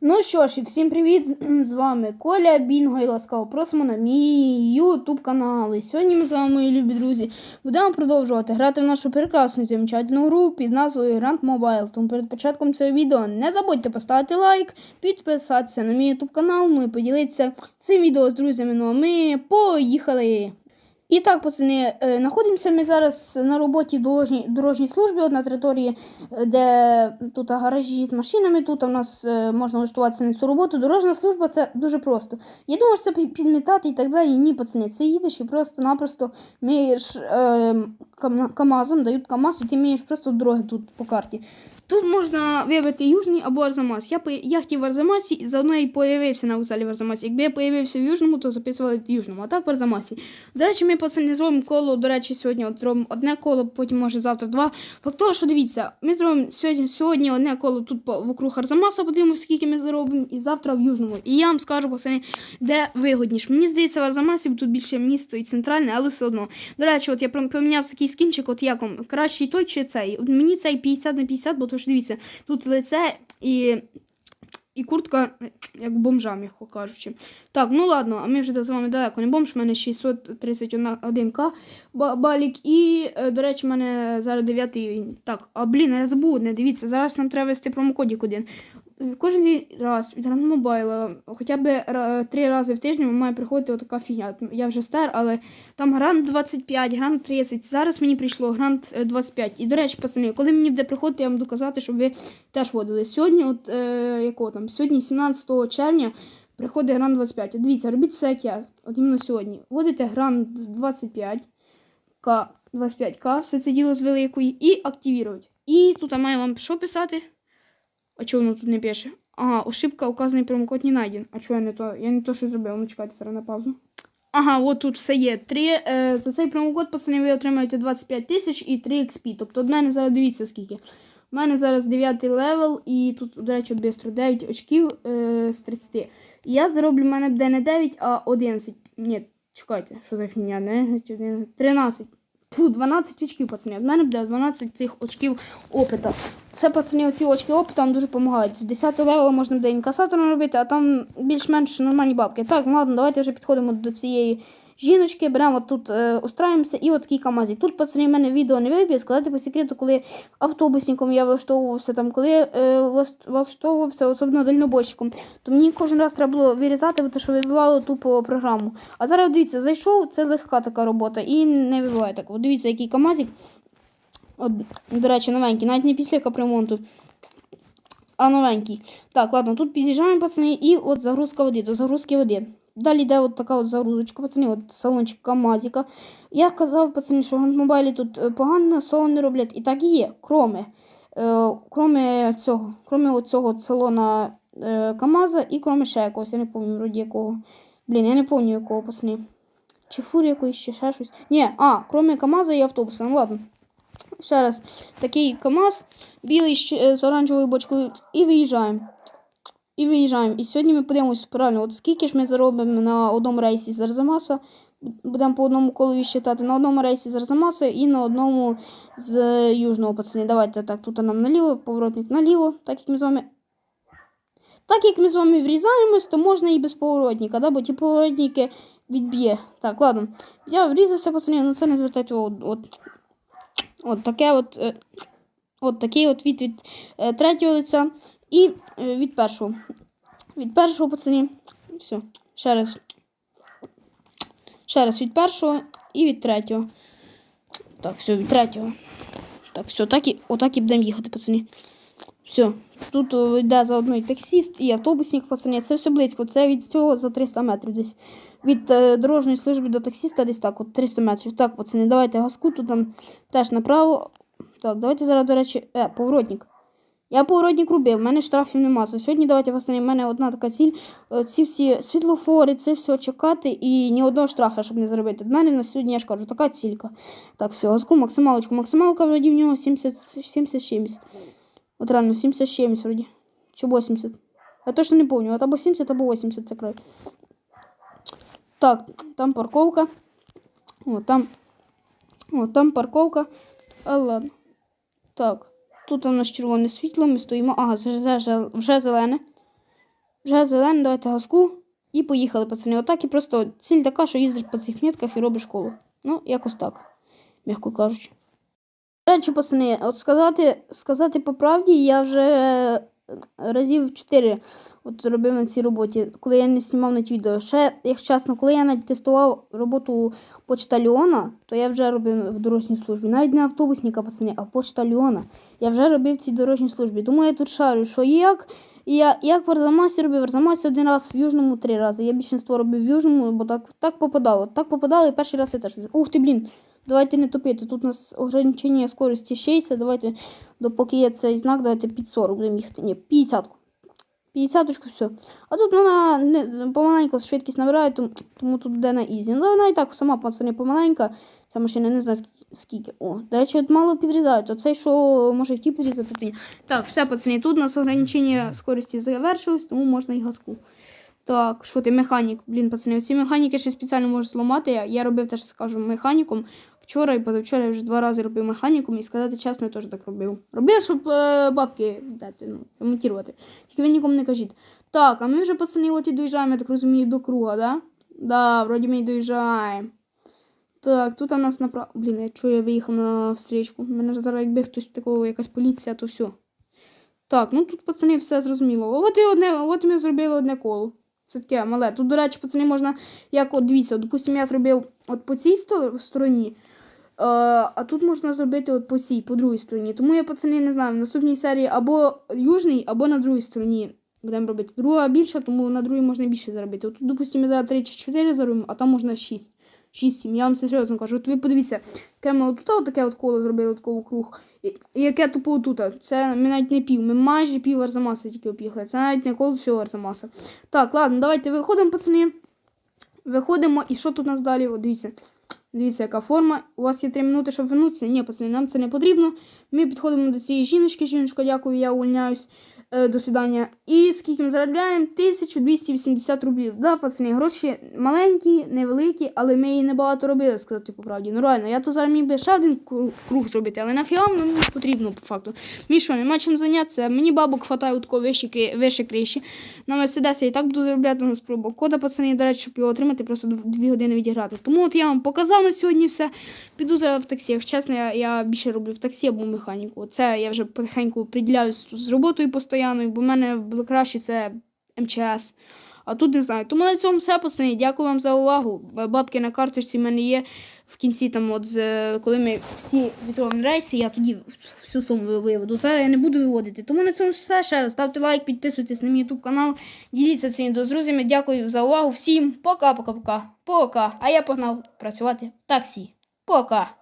Ну що ж, і всім привіт! З вами Коля Бінго і ласкаво просимо на мій YouTube канал. І сьогодні ми з вами, мої любі друзі, будемо продовжувати грати в нашу прекрасну замечательну гру під назвою Grand Mobile. Тому перед початком цього відео не забудьте поставити лайк, підписатися на мій YouTube канал, ну і поділитися цим відео з друзями. Ну а ми поїхали! І так, пацани, е, знаходимося ми зараз на роботі в дорожній, дорожній службі на території, е, де тут гаражі з машинами. Тут у нас е, можна влаштуватися на цю роботу. Дорожня служба це дуже просто. Я думаю, що це підмітати і так далі. Ні, пацани, це їдеш і просто-напросто миєш е, КАМАЗом, дають КАМАЗ, і ти миєш просто дороги тут по карті. Тут можна вибрати Южний або Арзамас. Я, я хотів в Арзамасі і заодно і появився на вокзалі в Арзамасі. Якби я появився в Южному, то записували в Южному, а так в Арзамасі. До речі, ми пацани зробимо коло. До речі, сьогодні от зробимо одне коло, потім може завтра два. Факт того, що дивіться, ми зробимо сьогодні, сьогодні одне коло тут по вокруг Арзамаса, подивимося, скільки ми заробимо, і завтра в Южному. І я вам скажу, пацани, де вигодніше. Мені здається, в Арзамасі тут більше місто і центральне, але все одно. До речі, от я поміняв такий скінчик, от як вам кращий той чи цей. От мені цей 50 на 50, бо то ж дивіться, тут лице і. І куртка, як бомжа, м'яко кажучи. Так, ну ладно, а ми вже з вами далеко не бомж, у мене 631к балік. І, е, до речі, в мене зараз 9 рівень. Так, а блін, я забув, не дивіться, зараз нам треба вести промокодік один. Кожен раз від мобайла, хоча б три рази в тиждень має приходити отака фігня. Я вже стар, але там грант 25, грант 30. Зараз мені прийшло грант е, 25. І, до речі, пацани, коли мені буде приходити, я вам буду казати, щоб ви теж водили. Сьогодні, от е, якого там, сьогодні, 17 червня, приходить грант 25. От дивіться, робіть все як я. От іменно сьогодні. Вводите грант 25. К 25к, все це діло з великої, і активувати. І тут я маю вам що писати? А чого воно тут не пише? Ага, ошибка, указаний промокод не найден. А чого я не то? Я не то, що зробив. Ну, чекайте зараз на паузу. Ага, от тут все є. Три, е, за цей промокод, пацани, ви отримаєте 25 тисяч і 3 XP. Тобто, от мене зараз дивіться скільки. У мене зараз 9 левел, і тут, до речі, бистро 9 очків е, з 30. І я зароблю, в мене буде не 9, а 11. Ні, чекайте, що за фігня, не 11, 13. Фу, 12 очків, пацани. В мене буде 12 цих очків опита. Це, пацани, оці очки опита нам дуже допомагають. З 10 левела можна буде інкасатором робити, а там більш-менш нормальні бабки. Так, ну ладно, давайте вже підходимо до цієї жіночки, беремо тут, е, устраємося і от такий камазі. Тут, пацани, в мене відео не вибіг, сказати по секрету, коли автобусником я влаштовувався, там, коли е, влаштовувався особливо дальнобойщиком, то мені кожен раз треба було вирізати, бо то, що вибивало тупо програму. А зараз дивіться, зайшов, це легка така робота і не вибиває так. От дивіться, який камазик. От, до речі, новенький, навіть не після капремонту, а новенький. Так, ладно, тут під'їжджаємо, пацани, і от загрузка води, до загрузки води. Далі йде от така от загрузочка, пацани, от салончик Камазіка. Я казав, пацани, що в мобайлі тут е, погано салон не роблять. І так і є, кроме, е, кроме цього, кроме от цього от салона е, Камаза і кроме ще якогось, я не пам'ятаю, вроді якого. Блін, я не пам'ятаю якого, пацани. Чи фур якоїсь, чи ще щось. Ні, а, кроме КАМАЗа і автобуса. Ну ладно. Ще раз, такий КАМАЗ, білий з оранжевою бочкою, і виїжджаємо. І виїжджаємо. І сьогодні ми подивимося правильно, от скільки ж ми заробимо на одному рейсі з Арзамаса. Будемо по одному колові считати на одному рейсі з Арзамаса і на одному з Южного пацани. Давайте так, тут нам наліво, поворотник наліво, так як ми з вами. Так як ми з вами врізаємось, то можна і без поворотника, да? бо ті поворотники відб'є. Так, ладно. Я врізався, пацани, ну це не звертайте увагу. От, от таке от. е, От такий от від від е, третього лиця і е, від першого. Від першого, пацані. Все. Ще раз. Ще раз від першого і від третього. Так, все, від третього. Так, все, так і, отак і будемо їхати, пацані. Все. Тут о, йде заодно і таксіст, і автобусник, пацані. Це все близько. Це від цього за 300 метрів десь. Від е, дорожньої служби до таксіста десь так, от 300 метрів. Так, пацани, давайте газку тут там теж направо. Так, давайте зараз, до речі, е, поворотник. Я поворотник робив, в мене штрафів нема. За сьогодні давайте пацани, в мене одна така ціль. е, Ці всі світлофори, це все чекати і ні одного штрафа, щоб не заробити. В мене на сьогодні, я ж кажу, така цілька. Так, все, газку, максималочку. Максималка вроді в нього 70, 70 70. От реально, 70 70 вроді. Чи 80. Я точно не помню. От або 70, або 80 це край. Так, там парковка. О, там. О, там парковка. А ладно. Так. Тут у нас червоне світло, ми стоїмо. Ага, вже, вже, зелене. Вже зелене, давайте газку. І поїхали, пацани. Отак і просто ціль така, що їздиш по цих метках і робиш коло. Ну, якось так, м'яко кажучи. До речі, пацани, от сказати, сказати по правді, я вже разів 4 от робив на цій роботі, коли я не знімав на відео. Ще, якщо чесно, коли я навіть тестував роботу почтальона, то я вже робив в дорожній службі. Навіть не автобусника, пацани, а почтальона. Я вже робив в цій дорожній службі. Тому я тут шарю, що як. Я як в Арзамасі робив, в Арзамасі один раз, в Южному три рази. Я більшинство робив в Южному, бо так, так попадало. Так попадало, і перший раз я теж. Ух ти, блін, давайте не тупити. Тут у нас ограничення скорості 60, давайте, допоки є цей знак, давайте під 40 будемо їхати. Ні, 50. 50 все. А тут вона не, помаленьку швидкість набирає, тому, тому тут буде на ізі. Ну, вона і так сама пацани помаленька. Ця машина не знаю скільки. О, до речі, от мало підрізають. Оцей, що може ті підрізати, то ні. Так, все, пацани, тут у нас ограничення скорості завершилось, тому можна і газку. Так, що ти механік? Блін, пацани, ці механіки ще спеціально можуть зламати. Я робив теж, скажу, механіком. Вчора і позавчора я вже два рази робив механіком і сказати чесно, я теж так робив. Робив, щоб е, бабки дати, ну, ремонтувати. Тільки ви нікому не кажіть. Так, а ми вже, пацани, от і доїжджаємо, я так розумію, до круга, да? Да, вроді ми і доїжджаємо. Так, тут у нас направо. Блін, я чую, я виїхав на встрічку. У мене зараз, якби хтось такого, якась поліція, то все. Так, ну тут, пацани, все зрозуміло. От і одне, от ми зробили одне коло. Це таке мале. Тут, до речі, пацани, можна, як от дивіться, допустимо, я зробив от по цій стороні, а тут можна зробити от по цій, по другій стороні. Тому я, пацани, не знаю, в наступній серії або южний, або на другій стороні будемо робити. Друга більша, тому на другій можна більше заробити. От тут, допустимо, зараз 3 чи 4 заробимо, а там можна 6. 6-7. Я вам це серйозно кажу. От ви подивіться, яке ми отут таке от коло зробили, от круг. І яке тупо отут. Це ми навіть не пів. Ми майже пів Арзамаса тільки об'їхали. Це навіть не коло всього Арзамаса. Так, ладно, давайте виходимо, пацани. Виходимо, і що тут у нас далі? От дивіться. Дивіться, яка форма. У вас є 3 минути, щоб вернутися. Ні, пацани, нам це не потрібно. Ми підходимо до цієї жіночки. Жіночка, дякую, я увольняюсь. Е, до свидання. І скільки ми заробляємо? 1280 рублів. Да, пацани, гроші маленькі, невеликі, але ми її небагато робили, сказати по правді. Ну реально, я то зараз міг би ще один круг зробити, але нафіга мені потрібно по факту. Мені що, нема чим зайнятися. Мені бабок хватає у такого вище, вище криші. На Мерседесі я і так буду заробляти на спробу. Кода, пацани, до речі, щоб його отримати, просто 2 години відіграти. Тому от я вам показав на сьогодні все. Піду зараз в таксі. Чесно, я, я більше роблю в таксі або механіку. Це я вже потихеньку приділяюсь з роботою постійною, бо в мене було краще це МЧС. А тут не знаю. Тому на цьому все, пацани. Дякую вам за увагу. Бабки на карточці в мене є. В кінці, там, от, з, коли ми всі відробимо рейси, я тоді всю суму виведу. Зараз я не буду виводити. Тому на цьому все. Ще раз ставте лайк, підписуйтесь на мій YouTube канал, діліться цим відео з друзями. Дякую за увагу. Всім пока-пока-пока. Пока. А я погнав працювати в таксі. Пока.